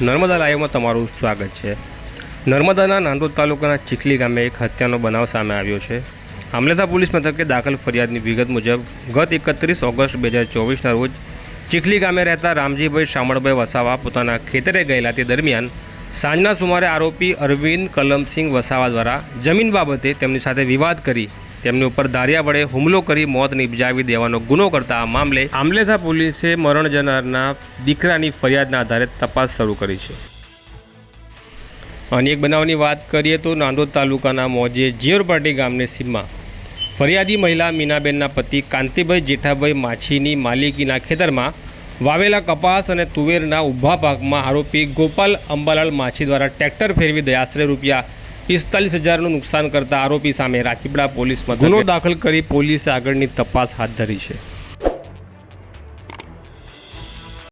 નર્મદા લાઈવમાં તમારું સ્વાગત છે. નર્મદાના નાંદોદ તાલુકાના ચીખલી ગામે એક હત્યાનો બનાવ સામે આવ્યો છે. આમલેસા પોલીસ મથકે દાખલ ફરિયાદની વિગત મુજબ ગત એકત્રીસ ઓગસ્ટ બે હજાર ચોવીસના રોજ ચીખલી ગામે રહેતા રામજીભાઈ શામળભાઈ વસાવા પોતાના ખેતરે ગયેલા તે દરમિયાન સાંજના સુમારે આરોપી અરવિંદ કલમસિંહ વસાવા દ્વારા જમીન બાબતે તેમની સાથે વિવાદ કરી તેમની ઉપર ધારિયા વડે હુમલો કરી મોત નિપજાવી દેવાનો ગુનો કરતા આ મામલે આમલેથા પોલીસે મરણ જનારના દીકરાની ફરિયાદના આધારે તપાસ શરૂ કરી છે. અને એક બનાવની વાત કરીએ તો નાંદોદ તાલુકાના મોજે જીયરપાટી ગામની સીમમાં ફરિયાદી મહિલા મીનાબેનના પતિ કાંતિભાઈ જેઠાભાઈ માછીની માલિકીના ખેતરમાં વાવેલા કપાસ અને તુવેરના ઊભા પાકમાં આરોપી ગોપાલ અંબાલાલ માછી દ્વારા ટ્રેક્ટર ફેરવી દે આશરે રૂપિયા પિસ્તાલીસ હજારનું નુકસાન કરતા આરોપી સામે રાજપીપળા પોલીસમાં ગુનો દાખલ કરી પોલીસે આગળની તપાસ હાથ ધરી છે.